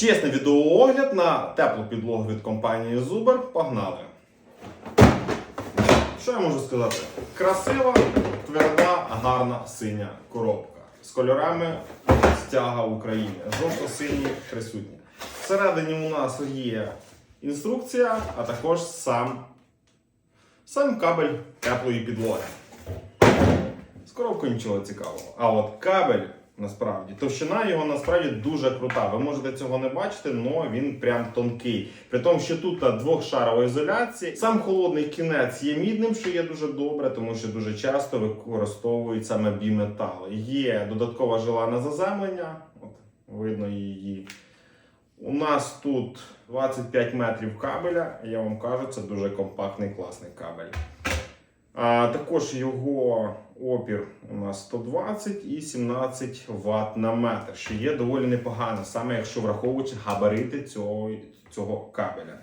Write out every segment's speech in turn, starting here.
Чесний відеоогляд на теплу підлогу від компанії Zuber. Погнали. Що я можу сказати? Красива, тверда, гарна синя коробка з кольорами стяга України. Жовто-сині присутні. Всередині у нас є інструкція, а також сам, сам кабель теплої підлоги. З коробкою нічого цікавого. А от кабель насправді, товщина його насправді дуже крута. Ви можете цього не бачити, але він прям тонкий. При тому, що тут двохшарова ізоляція. Сам холодний кінець є мідним, що є дуже добре, тому що дуже часто використовують саме біметал. Є додаткова жила на заземлення. От, видно її. У нас тут 25 метрів кабеля. Я вам кажу, це дуже компактний класний кабель. А, також його опір у нас 120 і 17 Вт на метр, що є доволі непогано, саме якщо враховуючи габарити цього, цього кабеля.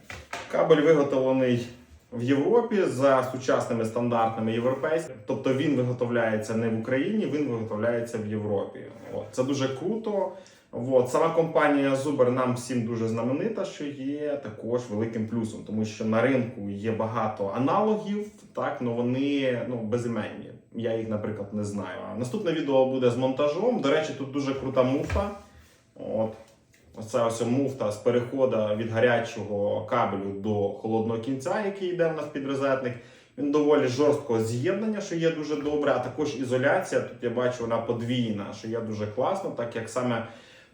Кабель виготовлений в Європі за сучасними стандартами європейськими. Тобто він виготовляється не в Україні, він виготовляється в Європі. От. Це дуже круто. От. Сама компанія Zuber нам всім дуже знаменита, що є також великим плюсом, тому що на ринку є багато аналогів, так, але вони ну, безіменні. Я їх, наприклад, не знаю. А наступне відео буде з монтажом. До речі, тут дуже крута муфта. От. Оце ось муфта з переходу від гарячого кабелю до холодного кінця, який йде в нас під розетник. Він доволі жорсткого з'єднання, що є дуже добре, а також ізоляція. Тут я бачу, вона подвійна, що є дуже класно, так як саме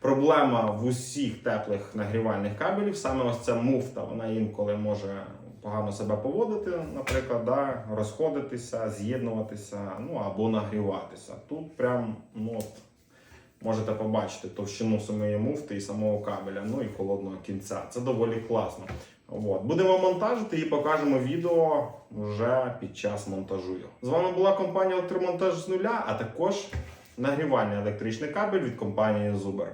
проблема в усіх теплих нагрівальних кабелів, саме ось ця муфта, вона інколи може погано себе поводити, наприклад, да, розходитися, з'єднуватися, ну або нагріватися. Тут прям ну, от, можете побачити товщину самої муфти і самого кабеля, ну і холодного кінця. Це доволі класно. От. Будемо монтажити і покажемо відео вже під час монтажу. З вами була компанія Електромонтаж з нуля, а також нагрівальний електричний кабель від компанії Zuber.